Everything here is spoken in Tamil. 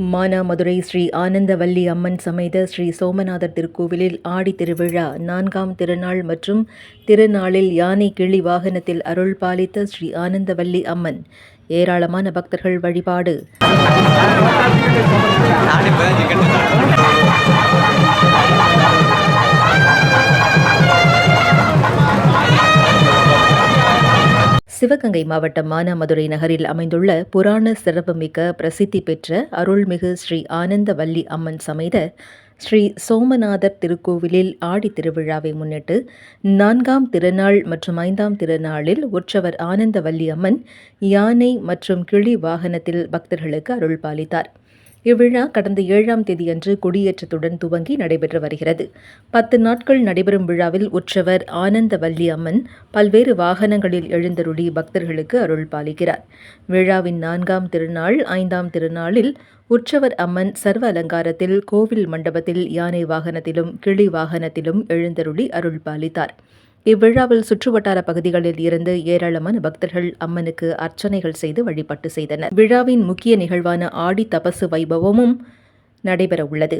மானாமதுரை ஸ்ரீ ஆனந்தவல்லி அம்மன் சமேத ஸ்ரீ சோமநாதர் திருக்கோவிலில் ஆடி திருவிழா நான்காம் திருநாள் மற்றும் திருநாளில் யானை கிளி வாகனத்தில் அருள் பாலித்த ஸ்ரீ ஆனந்தவல்லி அம்மன். ஏராளமான பக்தர்கள் வழிபாடு. சிவகங்கை மாவட்டம் மானாமதுரை நகரில் அமைந்துள்ள புராண சிறப்புமிக்க பிரசித்தி பெற்ற அருள்மிகு ஸ்ரீ ஆனந்தவல்லி அம்மன் சமேத ஸ்ரீ சோமநாதர் திருக்கோவிலில் ஆடி திருவிழாவை முன்னிட்டு நான்காம் திருநாள் மற்றும் ஐந்தாம் திருநாளில் உற்சவர் ஆனந்தவல்லி அம்மன் யானை மற்றும் கிளி வாகனத்தில் பக்தர்களுக்கு அருள் பாலித்தார் இவ்விழா கடந்த ஏழாம் தேதியன்று கொடியேற்றத்துடன் துவங்கி நடைபெற்று வருகிறது. பத்து நாட்கள் நடைபெறும் விழாவில் உற்சவர் ஆனந்தவல்லி அம்மன் பல்வேறு வாகனங்களில் எழுந்தருளி பக்தர்களுக்கு அருள் பாலிக்கிறார். விழாவின் நான்காம் திருநாள் ஐந்தாம் திருநாளில் உற்சவர் அம்மன் சர்வ அலங்காரத்தில் கோவில் மண்டபத்தில் யானை வாகனத்திலும் கிளி வாகனத்திலும் எழுந்தருளி அருள் பாலித்தார். இவ்விழாவில் சுற்றுவட்டார பகுதிகளில் இருந்து ஏராளமான பக்தர்கள் அம்மனுக்கு அர்ச்சனைகள் செய்து வழிபாட்டு செய்தனர். விழாவின் முக்கிய நிகழ்வான ஆடி தபசு வைபவமும் நடைபெற உள்ளது